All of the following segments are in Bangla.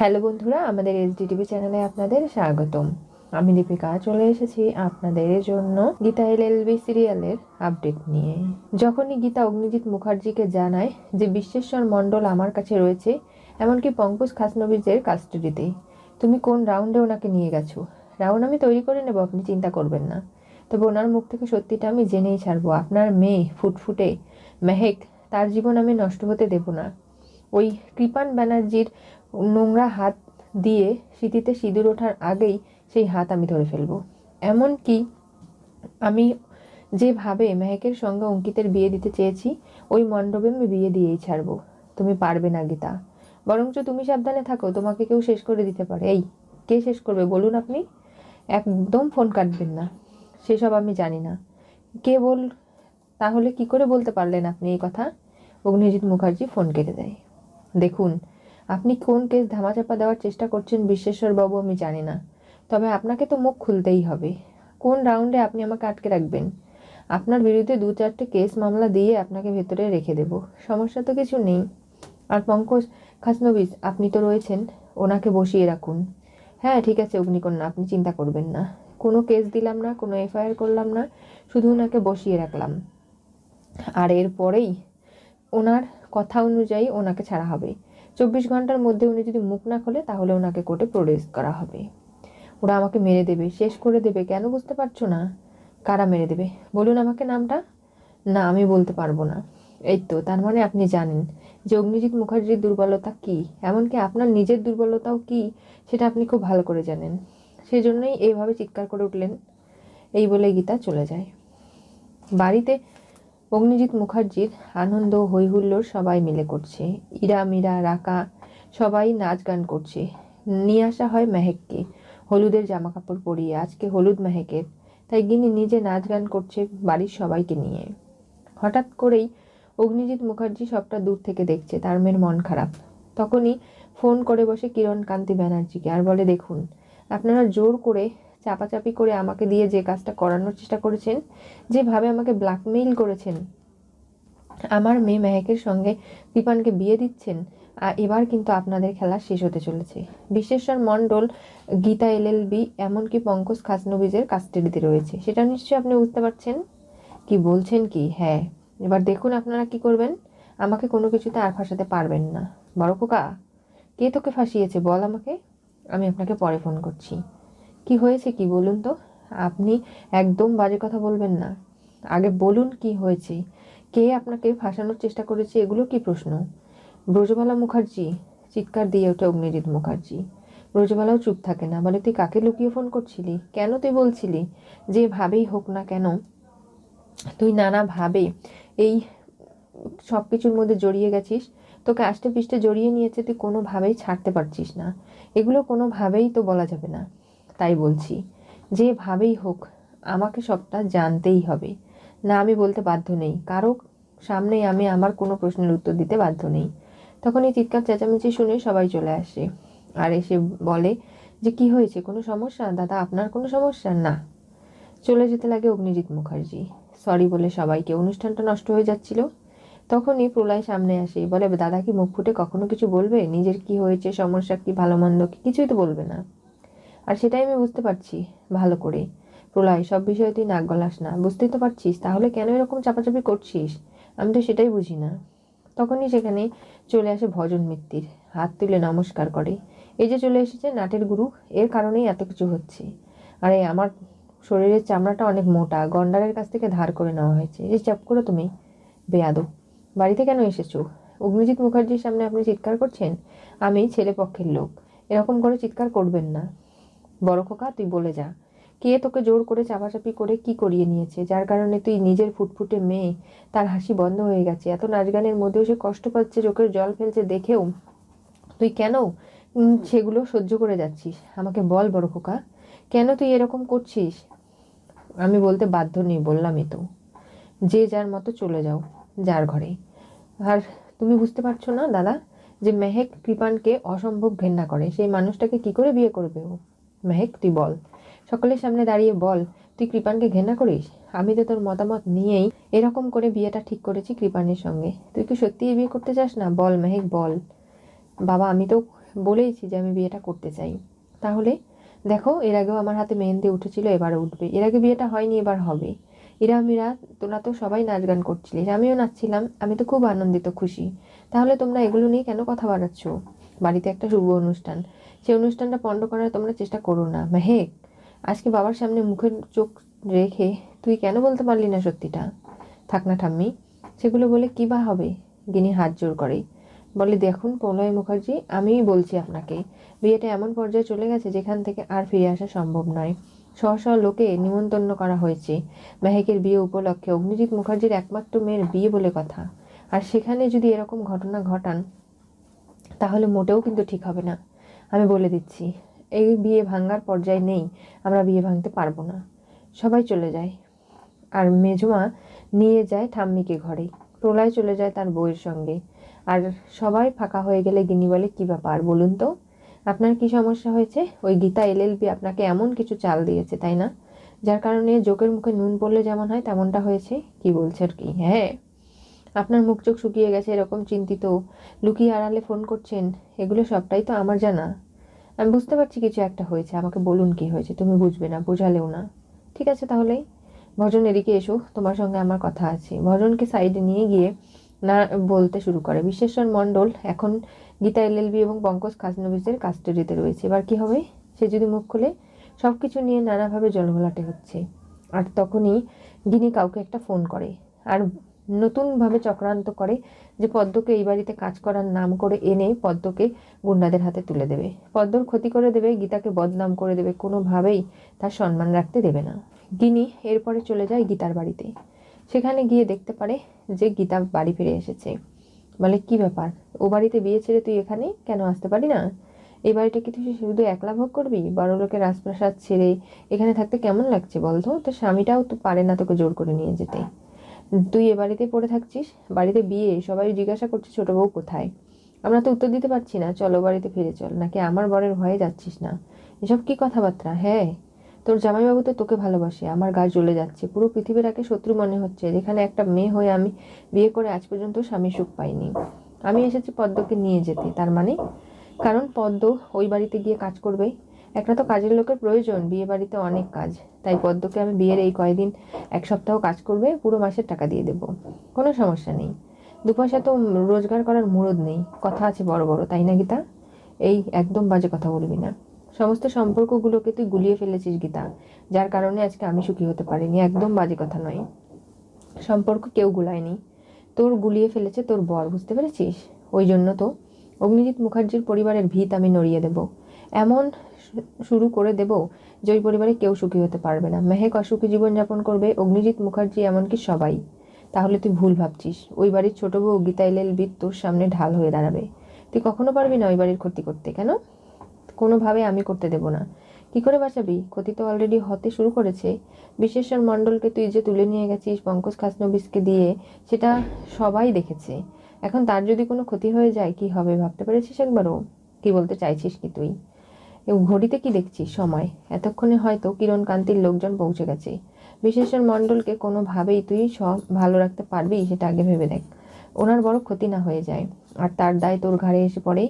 হ্যালো বন্ধুরা, আমাদের এস এসডিটিভি চ্যানেলে আপনাদের স্বাগতম। আমি দীপিকা, চলে এসেছি আপনাদের জন্য গীতা এলএলবি সিরিয়ালের আপডেট নিয়ে। যখনই গীতা অগ্নিজিৎ মুখার্জিকে জানায় যে বিশ্বেশ্বর মণ্ডল আমার কাছে রয়েছে, এমনকি পঙ্কজ খাসনবিজের কাস্টডিতে, তুমি কোন রাউন্ডে ওনাকে নিয়ে গেছো? রাউন্ড আমি তৈরি করে নেব, আপনি চিন্তা করবেন না। তবে ওনার মুখ থেকে সত্যিটা আমি জেনেই ছাড়বো। আপনার মেয়ে ফুটফুটে, মেহেক, তার জীবন আমি নষ্ট হতে দেব না। ওই কৃপান ব্যানার্জির নোংরা হাত দিয়ে স্মৃতিতে সিঁদুর ওঠার আগেই সেই হাত আমি ধরে ফেলব। এমনকি আমি যেভাবে মেহেকের সঙ্গে অঙ্কিতের বিয়ে দিতে চেয়েছি, ওই মণ্ডপে আমি বিয়ে দিয়েই ছাড়বো। তুমি পারবে না, গীতা। বরঞ্চ তুমি সাবধানে থাকো, তোমাকে কেউ শেষ করে দিতে পারে। এই, কে শেষ করবে বলুন আপনি? একদম ফোন কাটবেন না। সেসব আমি জানি না। কে বল তাহলে কি করে বলতে পারলেন আপনি এই কথা? অগ্নিজিৎ মুখার্জি ফোন কেটে দেয়। দেখুন আপনি কোন কেস ধামাচাপা দেওয়ার চেষ্টা করছেন বিশ্বেশ্বর বাবু আমি জানি না। তবে আপনাকে তো মুখ খুলতেই হবে। কোন রাউন্ডে আপনি আমাকে আটকে রাখবেন? আপনার বিরুদ্ধে দু চারটে কেস মামলা দিয়ে আপনাকে ভেতরে রেখে দেব। সমস্যা তো কিছু নেই। আর পঙ্কজ খাসনবিস, আপনি তো রয়েছেন। ওনাকে বসিয়ে রাখুন। হ্যাঁ ঠিক আছে, অগ্নিকন্যা, আপনি চিন্তা করবেন না। কোনো কেস দিলাম না, কোনো এফআইআর করলাম না, শুধু ওনাকে বসিয়ে রাখলাম। আর এরপরেই ওনার কথা অনুযায়ী ওনাকে ছাড়া হবে। চব্বিশ ঘণ্টার মধ্যে উনি যদি মুখ না খোলে, তাহলে ওনাকে কোর্টে প্রডিউস করা হবে। ওরা আমাকে মেরে দেবে, শেষ করে দেবে, কেন বুঝতে পারছ না? কারা মেরে দেবে? বলুন আমাকে নামটা। না, আমি বলতে পারব না। এই তো, তার মানে আপনি জানেন যে অগ্নিজিৎ মুখার্জির দুর্বলতা কি? এমনকি আপনার নিজের দুর্বলতাও কি? সেটা আপনি খুব ভালো করে জানেন। সেই জন্যই এইভাবে চিৎকার করে উঠলেন। এই বলে গীতা চলে যায়। বাড়িতে অগ্নিজিৎ মুখার্জির আনন্দ হৈহুল্লোর সবাই মিলে করছে। ইরা, মীরা, রাকা সবাই নাচ গান করছে। নিয়ে আসা হয় মেহেককে। হলুদের জামা কাপড় পরিয়ে আজকে হলুদ মেহেকের। তাই গিনি নিজে নাচ গান করছে বাড়ির সবাইকে নিয়ে। হঠাৎ করেই অগ্নিজিৎ মুখার্জি সবটা দূর থেকে দেখছে। তার মেয়ের মন খারাপ। তখনই ফোন করে বসে কিরণ কান্তি ব্যানার্জিকে আর বলে, দেখুন, আপনারা জোর করে চাপাচাপি করে আমাকে দিয়ে যে কাজটা করানোর চেষ্টা করেছেন, যেভাবে আমাকে ব্ল্যাকমেইল করেছেন, আমার মেয়ে মেহেকের সঙ্গে কৃপানকে বিয়ে দিচ্ছেন আর এবার কিন্তু আপনাদের খেলা শেষ হতে চলেছে। বিশ্বেশ্বর মণ্ডল, গীতা এলএলবি এমনকি পঙ্কজ খাসনবিজের কাস্টাডিতে রয়েছে। সেটা নিশ্চয়ই আপনি বুঝতে পারছেন? কি বলছেন কি? হ্যাঁ। এবার দেখুন আপনারা কি করবেন। আমাকে কোনো কিছুতে আর ফাঁসাতে পারবেন না। বড় খোকা, কে তোকে ফাঁসিয়েছে বল আমাকে? আমি আপনাকে পরে ফোন করছি। কি হয়েছে কি বলুন তো? আপনি একদম বাজে কথা বলবেন না। আগে বলুন কি হয়েছে? কে আপনাকে ফাঁসানোর চেষ্টা করেছে এগুলো কি প্রশ্ন? ব্রজবালা মুখার্জি, চিৎকার দিয়ে ওঠে অগ্নিজিৎ মুখার্জি। ব্রজবালাও চুপ থাকে না। বলে, তুই কাকে লুকিয়ে ফোন করছিলি? কেন তুই বলছিলি যে ভাবেই হোক না কেন? তুই নানাভাবে এই সব কিছুর মধ্যে জড়িয়ে গেছিস। তোকে আষ্টে পিষ্টে জড়িয়ে নিয়েছে। তুই কোনোভাবেই ছাড়তে পারছিস না। এগুলো কোনোভাবেই তো বলা যাবে না। তাই বলছি, যেভাবেই হোক, আমাকে সবটা জানতেই হবে। না, আমি বলতে বাধ্য নেই। কারও সামনেই আমি আমার কোনো প্রশ্নের উত্তর দিতে বাধ্য নেই। তখন এই চিৎকার চেঁচামেচি শুনে সবাই চলে আসে আর এসে বলে, যে কি হয়েছে? কোনো সমস্যা? দাদা, আপনার কোনো সমস্যা? না। চলে যেতে লাগে অগ্নিজিৎ মুখার্জি। সরি বলে সবাইকে। অনুষ্ঠানটা নষ্ট হয়ে যাচ্ছিল। তখনই প্রলয় সামনে আসে। বলে, দাদা কি মুখ ফুটে কখনো কিছু বলবে? নিজের কি হয়েছে? সমস্যা কি? ভালো মন্দ কি? কিছুই তো বলবে না। আর সেটাই আমি বুঝতে পারছি ভালো করে। প্রলয়, সব বিষয়ে তুই নাক গলাস না। বুঝতেই তো পারছিস, তাহলে কেন এরকম চাপাচাপি করছিস? আমি তো সেটাই বুঝি না। তখনই সেখানে চলে আসে ভজন মিত্তির। হাত তুলে নমস্কার করে। এই যে চলে এসেছে নাটের গুরু, এর কারণেই এত কিছু হচ্ছে। আরে, আমার শরীরের চামড়াটা অনেক মোটা। গন্ডারের কাছ থেকে ধার করে নেওয়া হয়েছে। এই চাপ করো তুমি বেয়াদো বাড়িতে কেন এসেছ? অগ্নিজিৎ মুখার্জির সামনে আপনি চিৎকার করছেন? আমি ছেলে পক্ষের লোক। এরকম করে চিৎকার করবেন না। বড় খোকা, তুই বলে যা। কে তোকে জোর করে চাপাচাপি করে কি করিয়ে নিয়েছে? যার কারণে তুই নিজের ফুটফুটে মেয়ে, তার হাসি বন্ধ হয়ে গেছে। এত নাচ গানের মধ্যেও সে কষ্ট পাচ্ছে, চোখের জল ফেলছে দেখেও। তুই কেন সেগুলো সহ্য করে যাচ্ছিস? আমাকে বল বড় খোকা, কেন তুই এরকম করছিস? আমি বলতে বাধ্য নেই, বললামই তো। যে যার মতো চলে যাও, যার ঘরে। আর তুমি বুঝতে পারছ না, দাদা, যে মেহেক কৃপানকে অসম্ভব ঘেন্না করে। সেই মানুষটাকে কি করে বিয়ে করবে ও? মেহেক তুই বল। সকলের সামনে দাঁড়িয়ে বল, তুই কৃপানকে ঘেন্না করিস? আমি তো তোর মতামত নিয়েই এরকম করে বিয়েটা ঠিক করেছি কৃপানের সঙ্গে। তুই কি সত্যিই বিয়ে করতে চাস না? বল, মেহেক, বল। বাবা, আমি তো বলেইছি যে আমি বিয়েটা করতে চাই। তাহলে দেখো, এর আগেও আমার হাতে মেহেন্দি উঠেছিল, এবারে উঠবে। এর আগে বিয়েটা হয়নি, এবার হবে। ইরা মিরা, তোরা তো সবাই নাচ গান করছিলিস। আমিও নাচছিলাম। আমি তো খুব আনন্দিত, খুশি। তাহলে তোমরা এগুলো নিয়ে কেন কথা বাড়াচ্ছ? বাড়িতে একটা শুভ অনুষ্ঠান, সেই অনুষ্ঠানটা পণ্ড করার তোমরা চেষ্টা করো না। মেহেক আজকে বাবার সামনে মুখের চোখ রেখে তুই কেন বলতে পারলি না সত্যিটা? থাক না ঠাম্মি, সেগুলো বলে কী বা হবে? গিনি হাত জোর করে, বলে দেখুন প্রণয় মুখার্জি, আমিই বলছি আপনাকে, বিয়েটা এমন পর্যায়ে চলে গেছে যেখান থেকে আর ফিরে আসা সম্ভব নয়। শ শ লোকে নিমন্ত্রণ করা হয়েছে। মেহেকের বিয়ে উপলক্ষে অগ্নিজিৎ মুখার্জির একমাত্র মেয়ের বিয়ে বলে কথা। আর সেখানে যদি এরকম ঘটনা ঘটান তাহলে মোটেও কিন্তু ঠিক হবে না। আমি বলে দিচ্ছি, এই বিয়ে ভাঙ্গার পর্যায়ে নেই, আমরা বিয়ে ভাঙতে পারব না। সবাই চলে যায়। আর মেজমা নিয়ে যায় ঠাম্মিকে ঘরে। প্রলয় চলে যায় তার বউয়ের সঙ্গে। আর সবাই ফাঁকা হয়ে গেলে গিনি বলে, কী ব্যাপার বলুন তো? আপনার কি সমস্যা হয়েছে? ওই গীতা এলএলবি আপনাকে এমন কিছু চাল দিয়েছে, তাই না? যার কারণে জোকের মুখে নুন পড়লে যেমন হয়, তেমনটা হয়েছে। কি বলছে আর কি? হ্যাঁ। আপনার মুখ চোখ শুকিয়ে গেছে এরকম চিন্তিত। লুকিয়ে আড়ালে ফোন করছেন, এগুলো সবটাই তো আমার জানা। আমি বুঝতে পারছি কিছু একটা হয়েছে, আমাকে বলুন কি হয়েছে, তুমি বুঝবে না, বোঝালেও না। ঠিক আছে তাহলেই ভজন এদিকে এসো, তোমার সঙ্গে আমার কথা আছে। ভজনকে সাইডে নিয়ে গিয়ে না বলতে শুরু করে। বিশ্বেশ্বর মণ্ডল এখন গীতা এলএলবি এবং পঙ্কজ খাজনবিসের কাস্টাডিতে রয়েছে। এবার কি হবে? সে যদি মুখ খুলে সব কিছু নিয়ে নানাভাবে জলঘোলাটে হচ্ছে। আর তখনই গিনি কাউকে একটা ফোন করে। আর নতুনভাবে চক্রান্ত করে যে পদ্মকে এই বাড়িতে কাজ করার নাম করে এনে পদ্মকে গুন্ডাদের হাতে তুলে দেবে। পদ্মর ক্ষতি করে দেবে, গীতাকে বদনাম করে দেবে, কোনোভাবেই তার সম্মান রাখতে দেবে না। গিনি এরপরে চলে যায় গীতার বাড়িতে। সেখানে গিয়ে দেখতে পারে যে গীতা বাড়ি ফিরে এসেছে। বলে, কি ব্যাপার? ও বাড়িতে বিয়ে ছেড়ে তুই এখানে কেন আসতে পারি না? এই বাড়িটা কি তুই শুধু একলা ভোগ করবি? বড় লোকের রাজপ্রাসাদ ছেড়ে এখানে থাকতে কেমন লাগছে বলতো? তোর স্বামীটাও তো পারে না তোকে জোর করে নিয়ে যেতে। তুই এ বাড়িতে পড়ে থাকছিস? বাড়িতে বিয়ে? সবাই জিজ্ঞাসা করছে, ছোট বউ কোথায়? আমরা তো উত্তর দিতে পারছি না, চলো বাড়িতে ফিরে চল। নাকি, আমার বরের ভয়ে যাচ্ছিস না? এসব কি কথাবার্তা? হ্যাঁ তোর জামাইবাবু তো তোকে ভালোবাসে, আমার গা জ্বলে যাচ্ছে। পুরো পৃথিবীর আগে শত্রু মনে হচ্ছে, যেখানে একটা মেয়ে হয়ে আমি বিয়ে করে আজ পর্যন্ত স্বামী সুখ পাইনি। আমি এসেছি পদ্মকে নিয়ে যেতে, তার মানে? কারণ পদ্ম ওই বাড়িতে গিয়ে কাজ করবে একটা তো কাজের লোকের প্রয়োজন বিয়ে বাড়িতে অনেক কাজ। তাই পদ্মকে আমি বিয়ের এই কয়দিন, এক সপ্তাহ কাজ করবে, পুরো মাসের টাকা দিয়ে দেব। কোনো সমস্যা নেই। দু পয়সা তো রোজগার করার মুরদ নেই। কথা আছে বড় বড়, তাই না গীতা? এই একদম বাজে কথা বলবি না। সমস্ত সম্পর্কগুলোকে তুই গুলিয়ে ফেলেছিস গীতা। যার কারণে আজকে আমি সুখী হতে পারিনি, একদম বাজে কথা নয়। সম্পর্ক কেউ গুলায়নি। তোর গুলিয়ে ফেলেছে তোর বর, বুঝতে পেরেছিস? ওই জন্য তো অগ্নিজিৎ মুখার্জির পরিবারের ভিত আমি নড়িয়ে দেব। এমন শুরু করে দেব যে ওই পরিবারে কেউ সুখী হতে পারবে না। মেহেক অসুখী জীবনযাপন করবে, অগ্নিজিৎ মুখার্জি এমনকি সবাই। তাহলে তুই ভুল ভাবছিস। ওই বাড়ির ছোট বউ গীতা এলএলবি তোর সামনে ঢাল হয়ে দাঁড়াবে। তুই কখনো পারবি না ওই বাড়ির ক্ষতি করতে, কেন? কোনোভাবে আমি করতে দেব না। কি করে বাঁচাবি? ক্ষতি তো অলরেডি হতে শুরু করেছে। বিশেষণ মণ্ডলকে তুই যে তুলে নিয়ে গেছিস, পঙ্কজ খাসনবিসকে দিয়ে, সেটা সবাই দেখেছে। এখন তার যদি কোনো ক্ষতি হয়ে যায়, কি হবে ভাবতে পেরেছিস একবারও? কি বলতে চাইছিস কি তুই? ঘড়িতে কি দেখছি? সময়। এতক্ষণে হয়তো কিরণ কান্তির লোকজন পৌঁছে গেছে। বিশেষণ মণ্ডলকে কোনোভাবেই তুই সব ভালো রাখতে পারবি সেটা আগে ভেবে দেখ। ওনার বড় ক্ষতি না হয়ে যায়। আর তার দায় তোর ঘাড়ে এসে পড়ে।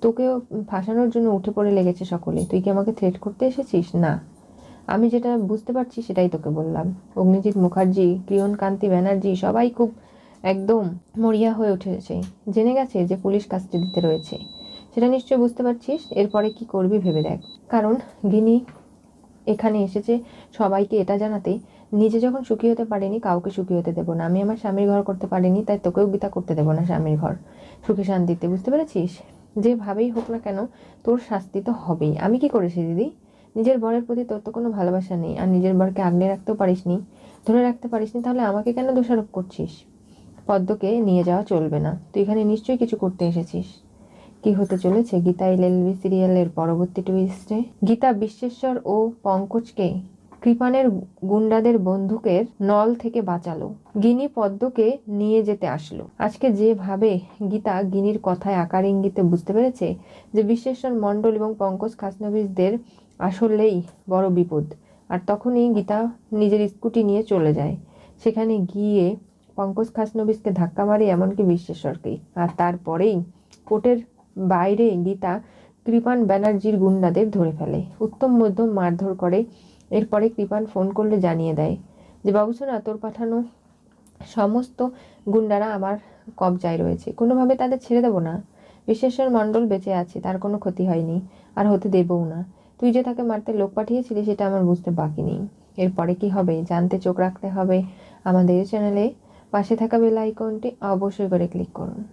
তোকেও ফাঁসানোর জন্য উঠে পড়ে লেগেছে সকলে। তুই কি আমাকে থ্রেট করতে এসেছিস? না। আমি যেটা বুঝতে পারছি সেটাই তোকে বললাম। অগ্নিজিৎ মুখার্জি কিরণ কান্তি ব্যানার্জি সবাই খুব একদম মরিয়া হয়ে উঠেছে। জেনে গেছে যে পুলিশ কাস্টাডিতে রয়েছে। সেটা নিশ্চয়ই বুঝতে পারছিস। এরপরে কি করবি ভেবে দেখ। কারণ গিনি এখানে এসেছে সবাইকে এটা জানাতে নিজে যখন সুখী হতে পারিনি, কাউকে সুখী হতে দেবো না। আমি আমার স্বামীর ঘর করতে পারিনি, তাই তোকেও গীতা করতে দেবো না স্বামীর ঘর। সুখে শান্তিতে, বুঝতে পেরেছিস? যেভাবেই হোক না কেন, তোর শাস্তি তো হবেই। আমি কি করেছি দিদি? নিজের বরের প্রতি তোর তো কোনো ভালোবাসা নেই। আর নিজের বরকে আগলে রাখতেও পারিসনি, ধরে রাখতে পারিসনি, তাহলে আমাকে কেন দোষারোপ করছিস? পদ্মকে নিয়ে যাওয়া চলবে না। তুই এখানে নিশ্চয়ই কিছু করতে এসেছিস। কি হতে চলেছে? গীতা এলএলবি সিরিয়ালের পরবর্তী টুইস্টে গীতা বিশ্বেশ্বর ও পঙ্কজকে কৃপানের গুন্ডাদের বন্দুকের নল থেকে বাঁচালো। গিনি পদ্মকে নিয়ে যেতে আসলো। আজকে যেভাবে গীতা গিনির কথায় আকার ইঙ্গিতে বুঝতে পেরেছে যে বিশ্বেশ্বর মণ্ডল এবং পঙ্কজ খাসনবিসদের আসলেই বড় বিপদ। আর তখনই গীতা নিজের স্কুটি নিয়ে চলে যায়। সেখানে গিয়ে পঙ্কজ খাসনবিসকে ধাক্কা মারে এমনকি বিশ্বেশ্বরকেই। আর তারপরেই কোর্টের বাইরে গীতা কৃপান ব্যানার্জির গুন্ডাদের ধরে ফেলে। উত্তম মধ্যম মারধর করে, এরপরে কৃপান ফোন করলে জানিয়ে দেয় যে বাবুসোনা তোর পাঠানো সমস্ত গুন্ডারা আমার কবজায় রয়েছে। কোনোভাবে তাদের ছেড়ে দেবো না। বিশ্বেশ্বর মণ্ডল বেঁচে আছে, তার কোনো ক্ষতি হয়নি, আর হতে দেবও না। তুই যে তাকে মারতে লোক পাঠিয়েছিলি, সেটা আমার বুঝতে বাকি নেই। এরপরে কি হবে? জানতে চোখ রাখতে হবে। আমাদের চ্যানেলে পাশে থাকা বেল আইকনটি অবশ্যই করে ক্লিক করুন।